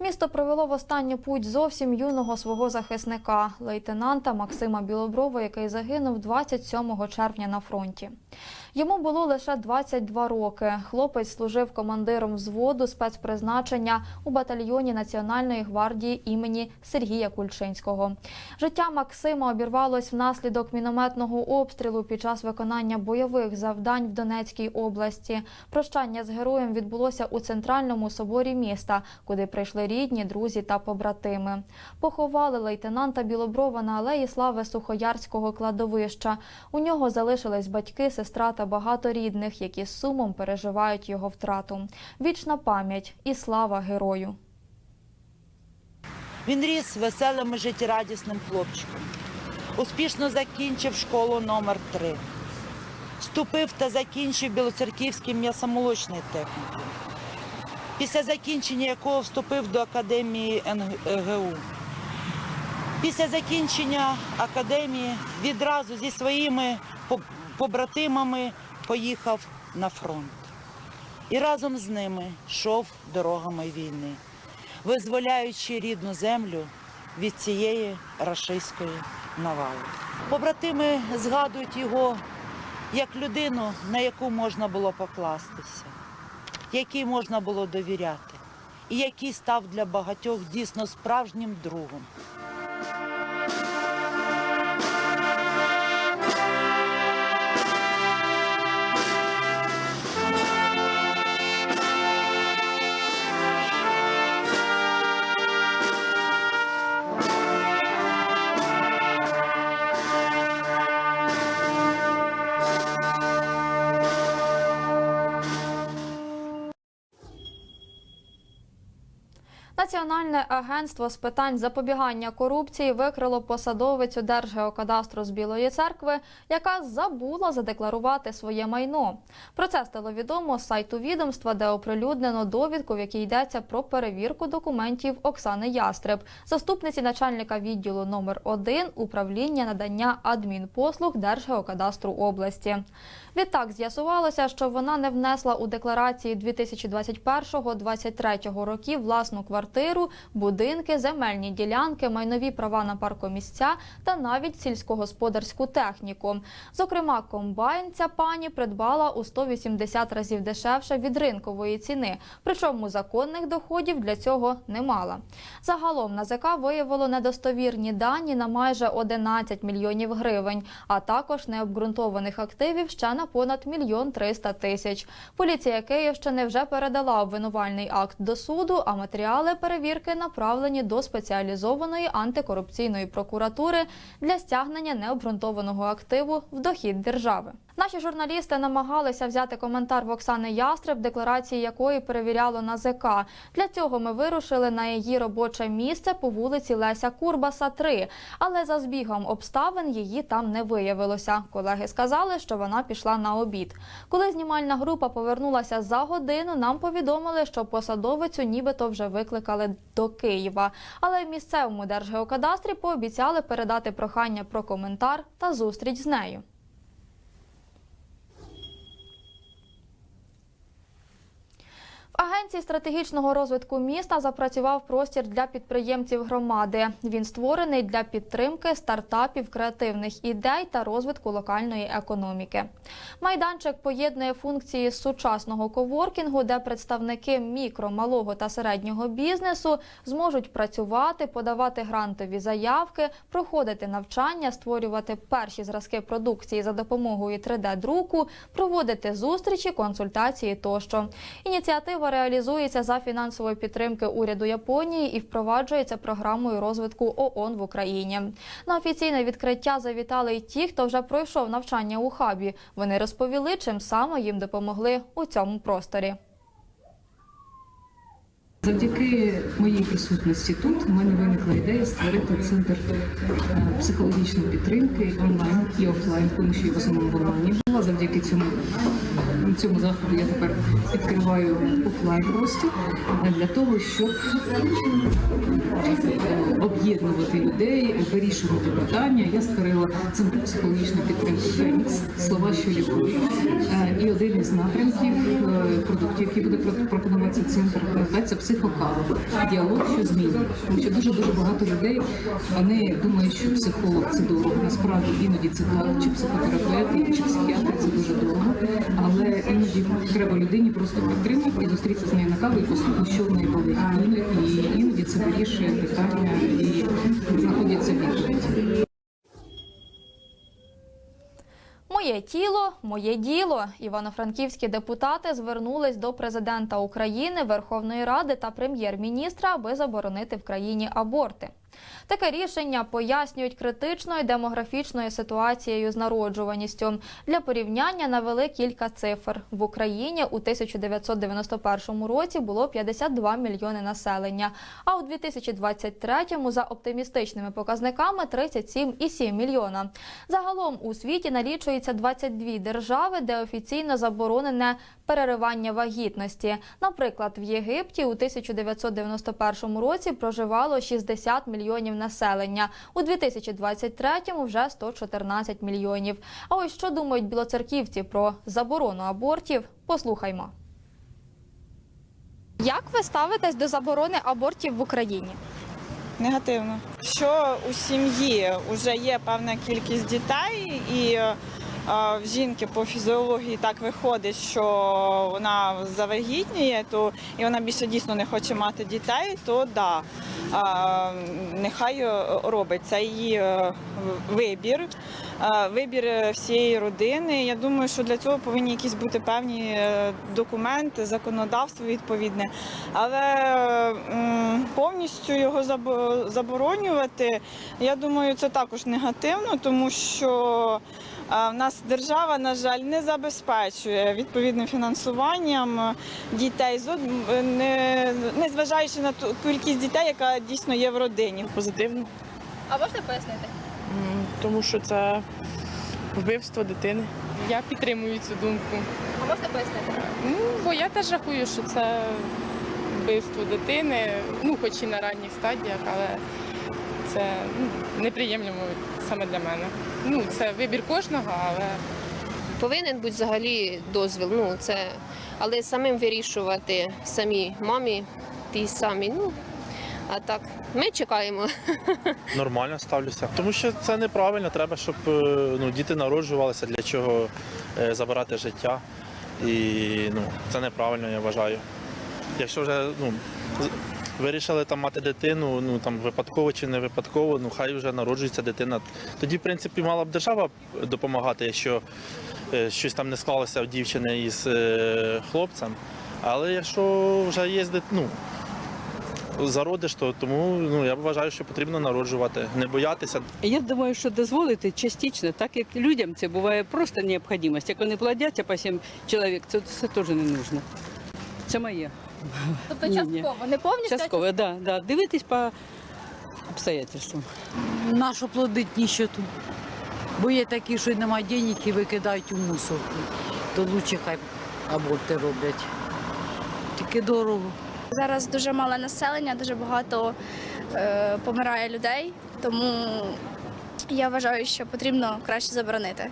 Місто провело в останню путь зовсім юного свого захисника, лейтенанта Максима Білоброва, який загинув 27 червня на фронті. Йому було лише 22 роки. Хлопець служив командиром взводу спецпризначення у батальйоні Національної гвардії імені Сергія Кульчинського. Життя Максима обірвалось внаслідок мінометного обстрілу під час виконання бойових завдань в Донецькій області. Прощання з героєм відбулося у центральному соборі міста, куди прийшли рідні, друзі та побратими. Поховали лейтенанта Білоброва на алеї слави Сухоярського кладовища. У нього залишились батьки, сестра та багато рідних, які з сумом переживають його втрату. Вічна пам'ять і слава герою. Він ріс веселим і життєрадісним хлопчиком. Успішно закінчив школу номер 3 Вступив та закінчив Білоцерківський м'ясомолочний технікум. Після закінчення якого вступив до академії НГУ. Після закінчення академії відразу зі своїми побратимами поїхав на фронт. І разом з ними йшов дорогами війни визволяючи рідну землю від цієї рашистської навали. Побратими згадують його як людину, на яку можна було покластися, якій можна було довіряти, і який став для багатьох дійсно справжнім другом. Національне агентство з питань запобігання корупції викрило посадовицю Держгеокадастру з Білої церкви, яка забула задекларувати своє майно. Про це стало відомо з сайту відомства, де оприлюднено довідку, в якій йдеться про перевірку документів Оксани Ястреб, заступниці начальника відділу номер 1 управління надання адмінпослуг Держгеокадастру області. Відтак з'ясувалося, що вона не внесла у декларації 2021-2023 років власну квартиру, будинки, земельні ділянки, майнові права на паркомісця та навіть сільськогосподарську техніку. Зокрема, комбайн ця пані придбала у 180 разів дешевше від ринкової ціни, причому законних доходів для цього не мала. Загалом НАЗК виявило недостовірні дані на майже 11 мільйонів гривень, а також необґрунтованих активів ще на понад мільйон 300 тисяч. Поліція Київщини вже передала обвинувальний акт до суду, а матеріали перевірки направлені до спеціалізованої антикорупційної прокуратури для стягнення необґрунтованого активу в дохід держави. Наші журналісти намагалися взяти коментар в Оксани Ястреб, декларації якої перевіряло НАЗК. Для цього ми вирушили на її робоче місце по вулиці Леся Курбаса, 3. Але за збігом обставин її там не виявилося. Колеги сказали, що вона пішла на обід. Коли знімальна група повернулася за годину, нам повідомили, що посадовицю нібито вже викликали до Києва. Але в місцевому держгеокадастрі пообіцяли передати прохання про коментар та зустріч з нею. Агенції стратегічного розвитку міста запрацював простір для підприємців громади. Він створений для підтримки стартапів, креативних ідей та розвитку локальної економіки. Майданчик поєднує функції сучасного коворкінгу, де представники мікро, малого та середнього бізнесу зможуть працювати, подавати грантові заявки, проходити навчання, створювати перші зразки продукції за допомогою 3D-друку, проводити зустрічі, консультації тощо. Ініціатива реалізується за фінансової підтримки уряду Японії і впроваджується програмою розвитку ООН в Україні. На офіційне відкриття завітали й ті, хто вже пройшов навчання у хабі. Вони розповіли, чим саме їм допомогли у цьому просторі. Завдяки моїй присутності тут у мене виникла ідея створити центр е, психологічної підтримки онлайн і офлайн, тому що я в основному в онлайні була. Завдяки цьому цьому заходу я тепер відкриваю офлайн простір для того, щоб об'єднувати людей, вирішувати питання. Я створила центр психологічної підтримки Фенікс, слова, що лікують. Е, І один із напрямків е, продуктів, який буде про- пропонувати цей центр, це психокава. Діалог діалог, що змінює. Тому що дуже дуже багато людей вони думають, що психолог це дорого. Насправді іноді це так, чи психотерапевт, чи психіатр це дуже дорого. Але іноді треба людині просто підтримати і зустрітися з нею на каву і послухати, що в неї болить. І іноді це вирішує питання і знаходяться відповіді. Моє тіло, моє діло. Івано-франківські депутати звернулись до президента України, Верховної Ради та прем'єр-міністра, аби заборонити в країні аборти. Таке рішення пояснюють критичною демографічною ситуацією з народжуваністю. Для порівняння навели кілька цифр. В Україні у 1991 році було 52 мільйони населення, а у 2023 за оптимістичними показниками 37,7 мільйона. Загалом у світі налічується 22 держави, де офіційно заборонене переривання вагітності. Наприклад, в Єгипті у 1991 році проживало 60 мільйонів населення. У 2023-му вже 114 мільйонів. А ось що думають білоцерківці про заборону абортів? Послухаймо. Як ви ставитесь до заборони абортів в Україні? Негативно. Що у сім'ї вже є певна кількість дітей, і в жінки по фізіології так виходить, що вона завагітніє, то і вона більше дійсно не хоче мати дітей, то да, нехай е, робить це її е, вибір. Вибір е, всієї родини. Я думаю, що для цього повинні якісь бути певні документи, законодавство відповідне. Але повністю його заборонювати, я думаю, це також негативно, тому що в нас держава, на жаль, не забезпечує відповідним фінансуванням дітей, не, зважаючи на ту кількість дітей, яка дійсно є в родині. Позитивно, А можете пояснити? Тому що це вбивство дитини. Я підтримую цю думку. А можете пояснити? Ну, бо я теж рахую, що це вбивство дитини, ну хоч і на ранніх стадіях, але це ну, неприємлемо саме для мене. Ну, це вибір кожного, але Повинен бути взагалі дозвіл. Ну це але самим вирішувати самі мамі, ті самі. Ну а так, ми чекаємо. Нормально ставлюся, тому що це неправильно. Треба, щоб е, ну, діти народжувалися, для чого е, забирати життя. І ну, це неправильно, я вважаю. Якщо вже ну, вирішили там мати дитину, ну там випадково чи не випадково, ну хай вже народжується дитина. Тоді, в принципі, мала б держава допомагати, якщо е, щось там не склалося в дівчини із е, хлопцем. Але якщо вже є ну, зародиш, то тому ну, я вважаю, що потрібно народжувати, не боятися. Я думаю, що дозволити частично, так як людям це буває просто необхідність. Як вони плодять, а по сім чоловік, це, це теж не потрібно. Це моє. Тобто Ні, ні. частково, не повністю. а Частково, да, да. Дивитись по обстоятельствам. нашу плодить ніщоту. Бо є такі, що немає денег і викидають у мусорку. То лучше хай аборти роблять. Тільки дорого. Зараз дуже мале населення, дуже багато е, помирає людей, тому я вважаю, що потрібно краще заборонити.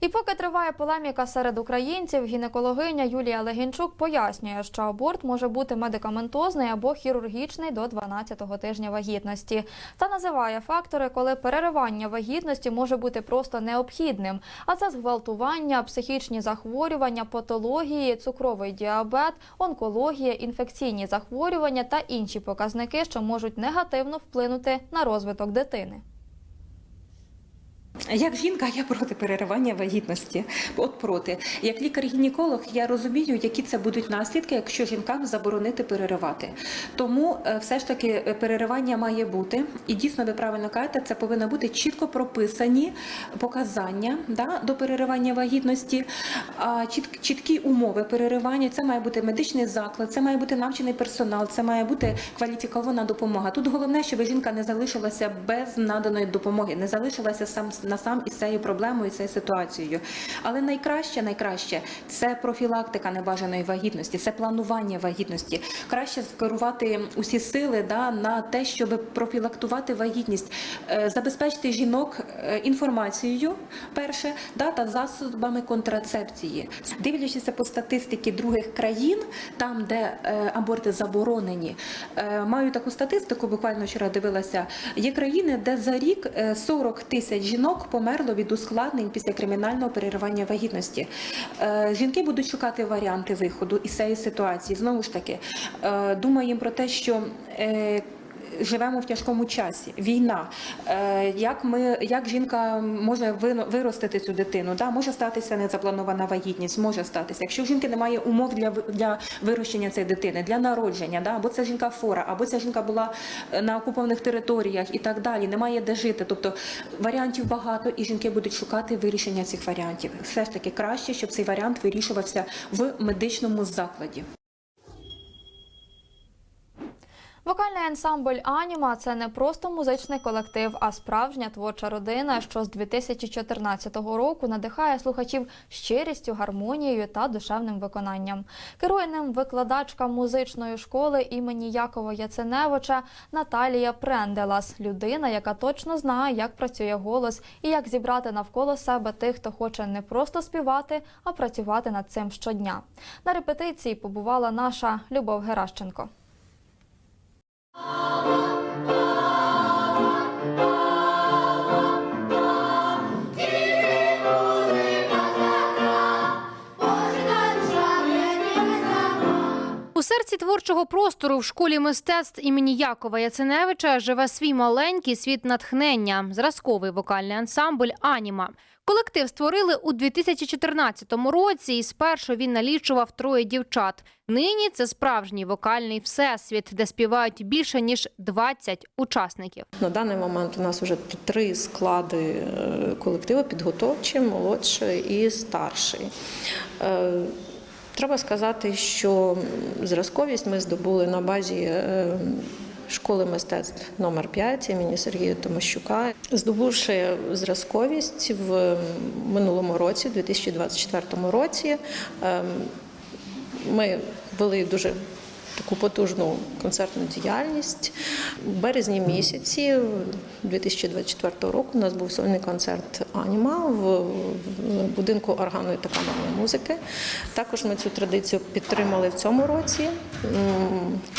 І поки триває полеміка серед українців, гінекологиня Юлія Легінчук пояснює, що аборт може бути медикаментозний або хірургічний до 12-го тижня вагітності. Та називає фактори, коли переривання вагітності може бути просто необхідним. А це зґвалтування, психічні захворювання, патології, цукровий діабет, онкологія, інфекційні захворювання та інші показники, що можуть негативно вплинути на розвиток дитини. Як жінка, я проти переривання вагітності. От проти. Як лікар-гінеколог, я розумію, які це будуть наслідки, якщо жінкам заборонити переривати. Тому е, все ж таки е, переривання має бути. І дійсно, ви правильно кажете, це повинно бути чітко прописані показання да, до переривання вагітності, чіт- чіткі умови переривання. Це має бути медичний заклад, це має бути навчений персонал, це має бути кваліфікована допомога. Тут головне, щоб жінка не залишилася без наданої допомоги, не залишилася сам на сам із цією проблемою, цією ситуацією. Але найкраще, найкраще це профілактика небажаної вагітності, це планування вагітності. Краще скерувати усі сили да, на те, щоб профілактувати вагітність, е, забезпечити жінок е, інформацією, перше, да, та засобами контрацепції. Дивлячись по статистики других країн, там, де е, аборти заборонені, маю таку статистику, буквально вчора дивилася. Є країни, де за рік е, 40 тисяч жінок померло від ускладнень після кримінального переривання вагітності. Е, Жінки будуть шукати варіанти виходу із цієї ситуації. Знову ж таки, е, думаємо про те, що е, живемо в тяжкому часі. Війна. Е, Як ми, як жінка може виростити цю дитину? Да, може статися незапланована вагітність, може статися. Якщо в жінки немає умов для для вирощення цієї дитини, для народження, да, або ця жінка фора, або ця жінка була е, на окупованих територіях і так далі. Немає де жити. Тобто варіантів багато, і жінки будуть шукати вирішення цих варіантів. Все ж таки краще, щоб цей варіант вирішувався в медичному закладі. Вокальний ансамбль Аніма це не просто музичний колектив, а справжня творча родина, що з 2014 року надихає слухачів щирістю, гармонією та душевним виконанням. Керує ним викладачка музичної школи імені Якова Яценевича Наталія Пренделас, людина, яка точно знає, як працює голос і як зібрати навколо себе тих, хто хоче не просто співати, а працювати над цим щодня. На репетиції побувала наша Любов Геращенко. Серці творчого простору в школі мистецтв імені Якова Яценевича живе свій маленький світ натхнення, зразковий вокальний ансамбль Аніма. Колектив створили у 2014 році, і спершу він налічував троє дівчат. Нині це справжній вокальний всесвіт, де співають більше ніж 20 учасників. На даний момент у нас вже три склади е, колективу: підготовчий, молодший і старший. Треба сказати, що зразковість ми здобули на базі е, школи мистецтв номер 5 імені Сергія Томощука, здобувши зразковість в минулому році, 2024 році. е, Ми вели дуже таку потужну концертну діяльність. У березні місяці 2024 року у нас був сольний концерт Аніма в будинку органної та камерної музики. Також ми цю традицію підтримали в цьому році.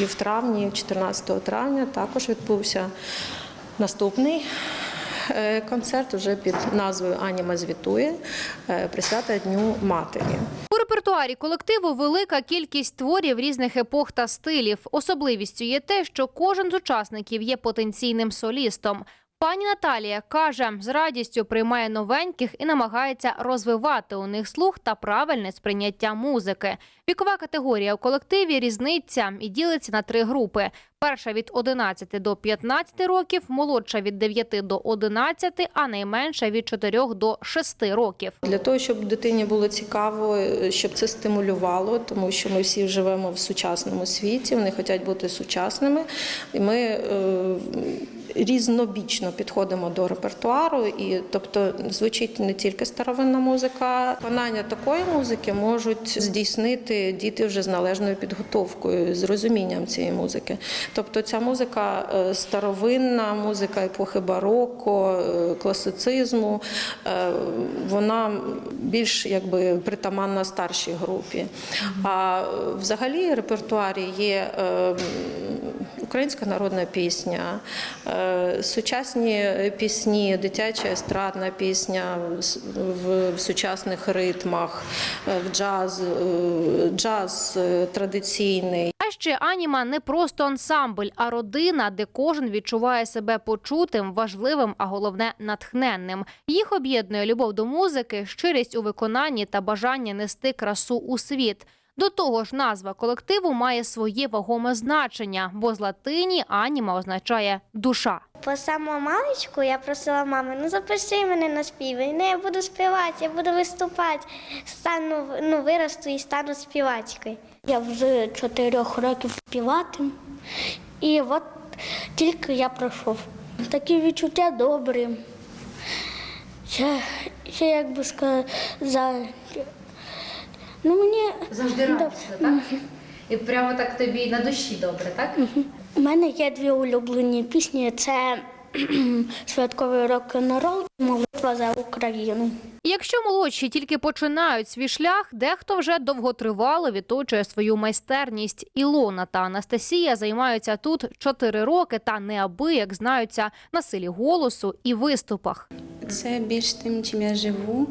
І в травні, 14 травня, також відбувся наступний. е, Концерт уже під назвою Аніма звітує е, присвята Дню Матері. У репертуарі колективу велика кількість творів різних епох та стилів. Особливістю є те, що кожен з учасників є потенційним солістом. Пані Наталія каже, з радістю приймає новеньких і намагається розвивати у них слух та правильне сприйняття музики. Вікова категорія у колективі різниця і ділиться на три групи: перша від 11 до 15 років, молодша від 9 до 11, а найменша від 4 до 6 років. Для того, щоб дитині було цікаво, е, щоб це стимулювало, тому що ми всі живемо в сучасному світі, вони хочуть бути сучасними. І ми е, різнобічно підходимо до репертуару, і тобто звучить не тільки старовинна музика. Виконання такої музики можуть здійснити діти вже з належною підготовкою, з розумінням цієї музики. Тобто ця музика е, старовинна, музика епохи бароко, е, класицизму, е, вона більш якби притаманна старшій групі. А взагалі в репертуарі є українська народна пісня, сучасні пісні, дитяча естрадна пісня в- сучасних ритмах, в джаз, джаз традиційний. Ще аніма не просто ансамбль, а родина, де кожен відчуває себе почутим, важливим, а головне натхненним. Їх об'єднує любов до музики, щирість у виконанні та бажання нести красу у світ. До того ж, назва колективу має своє вагоме значення, бо з латині аніма означає душа. По самому маличку я просила мами, ну запиши мене на співи. Ну, я буду співати, я буду виступати. Стану, ну, виросту і стану співачкою. Я вже чотирьох років співати. І от тільки я пройшов. Такі відчуття добрі. ще, ще як би сказати. Ну, мені Завжди радісно, так? І прямо так тобі на душі добре, так? У мене є дві улюблені пісні. Це святковий рок-н-рол молитва за Україну. Якщо молодші тільки починають свій шлях, дехто вже довготривало відточує свою майстерність. Ілона та Анастасія займаються тут 4 роки та неабияк знаються на силі голосу і виступах. Це більш тим, чим я живу.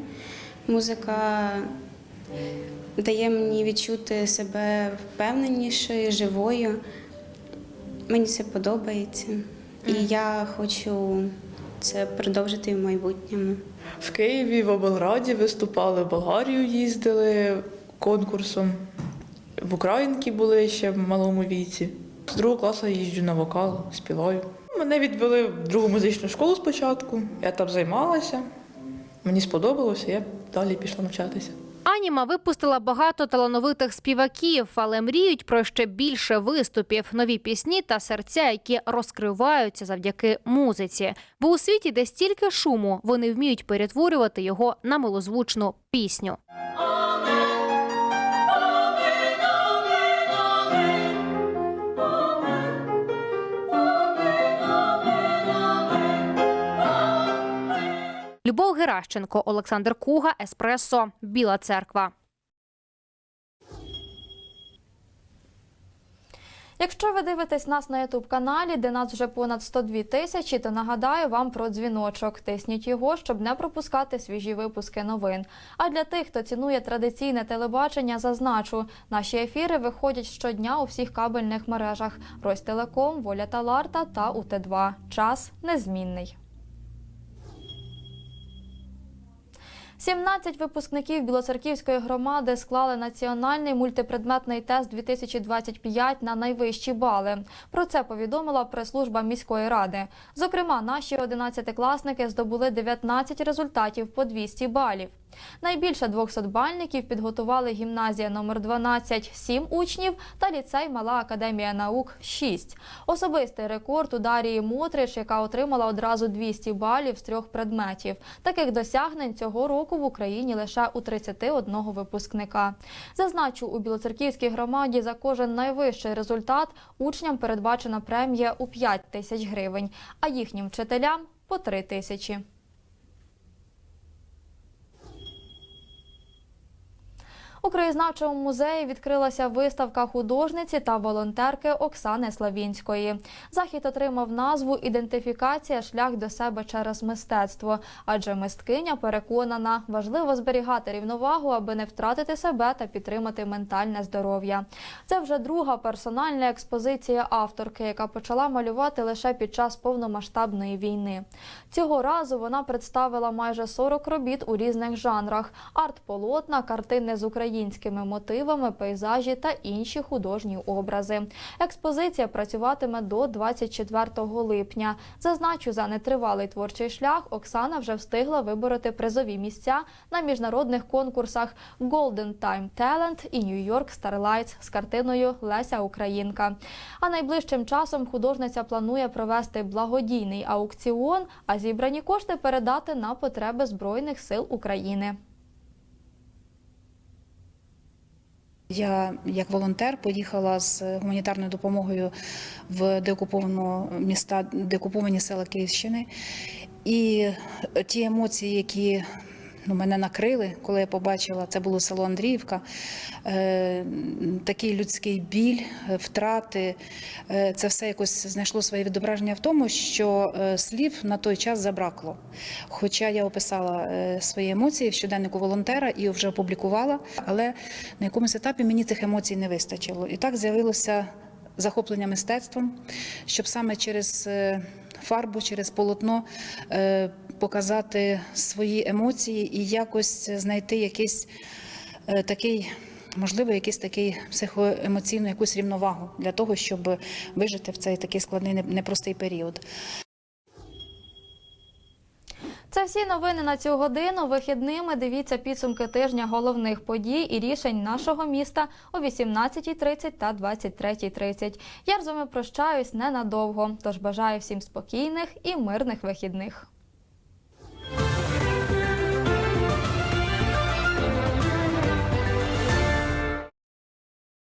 Музика дає мені відчути себе впевненішою, живою. Мені це подобається. І я хочу це продовжити в майбутньому. В Києві, в облраді виступали, в Болгарію їздили конкурсом. В Українки були ще в малому віці. З другого класу їжджу на вокал, співаю. Мене відвели в другу музичну школу спочатку. Я там займалася. Мені сподобалося, я далі пішла навчатися. Аніма випустила багато талановитих співаків, але мріють про ще більше виступів, нові пісні та серця, які розкриваються завдяки музиці. Бо у світі, де стільки шуму, вони вміють перетворювати його на милозвучну пісню. Любов Геращенко, Олександр Куга, Еспресо, Біла Церква. Якщо ви дивитесь нас на youtube каналі, де нас вже понад 102 тисячі, то нагадаю вам про дзвіночок. Тисніть його, щоб не пропускати свіжі випуски новин. А для тих, хто цінує традиційне телебачення, зазначу, наші ефіри виходять щодня у всіх кабельних мережах: Ростелеком, Воля Таларта та УТ2. Час незмінний. 17 випускників Білоцерківської громади склали національний мультипредметний тест 2025 на найвищі бали. Про це повідомила прес-служба міської ради. Зокрема, наші 11-класники здобули 19 результатів по 200 балів. Найбільше 200-бальників підготували гімназія номер 12 – 7 учнів та ліцей Мала академія наук – 6. Особистий рекорд у Дарії Мотрич, яка отримала одразу 200 балів з трьох предметів. Таких досягнень цього року в Україні лише у 31 випускника. Зазначу, у Білоцерківській громаді за кожен найвищий результат учням передбачена премія у 5 тисяч гривень, а їхнім вчителям – по 3 тисячі. У краєзнавчому музеї відкрилася виставка художниці та волонтерки Оксани Славінської. Захід отримав назву Ідентифікація шлях до себе через мистецтво. Адже мисткиня переконана, важливо зберігати рівновагу, аби не втратити себе та підтримати ментальне здоров'я. Це вже друга персональна експозиція авторки, яка почала малювати лише під час повномасштабної війни. Цього разу вона представила майже 40 робіт у різних жанрах: арт-полотна, картини з українськими мотивами, пейзажі та інші художні образи. Експозиція працюватиме до 24 липня. Зазначу, за нетривалий творчий шлях Оксана вже встигла вибороти призові місця на міжнародних конкурсах Golden Time Talent і New York Starlights з картиною Леся Українка. А найближчим часом художниця планує провести благодійний аукціон, а зібрані кошти передати на потреби Збройних сил України. Я як волонтер поїхала з гуманітарною допомогою в деокуповану міста, деокуповані села Київщини. І ті емоції, які ну, мене накрили, коли я побачила, це було село Андріївка, е, такий людський біль, е, втрати. Е, це все якось знайшло своє відображення в тому, що е, слів на той час забракло. Хоча я описала е, свої емоції в щоденнику волонтера і вже опублікувала, але на якомусь етапі мені цих емоцій не вистачило. І так з'явилося захоплення мистецтвом, щоб саме через фарбу, через полотно показати свої емоції і якось знайти якийсь е, такий. Можливо, якийсь такий психоемоційну якусь рівновагу для того, щоб вижити в цей такий складний непростий період. Це всі новини на цю годину. Вихідними дивіться підсумки тижня головних подій і рішень нашого міста о 18.30 та 23.30. Я з вами прощаюсь ненадовго, тож бажаю всім спокійних і мирних вихідних.